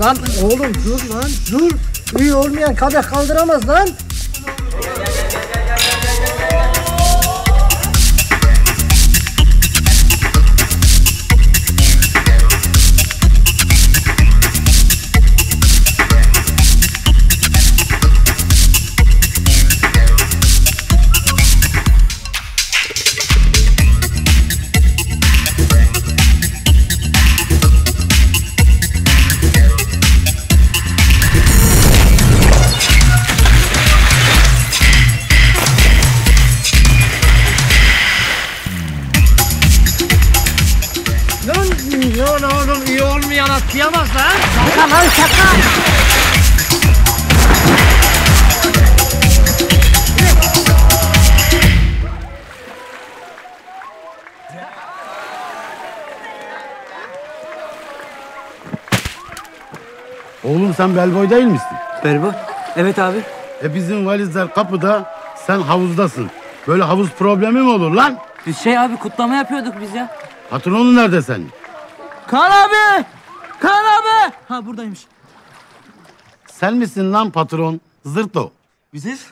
Lan oğlum dur lan dur. Üye olmayan kadeh kaldıramaz lan. Milyon oğlum iyi olmayan atlayamaz lan. Şaka lan şaka. Oğlum sen bellboy değil misin? Berbo. Evet abi. E bizim valizler kapıda, sen havuzdasın. Böyle havuz problemi mi olur lan? Biz şey abi kutlama yapıyorduk biz ya. Patronun nerede senin? Kaan abi! Kaan abi! Ha buradaymış. Sen misin lan patron? Zırto. Biziz.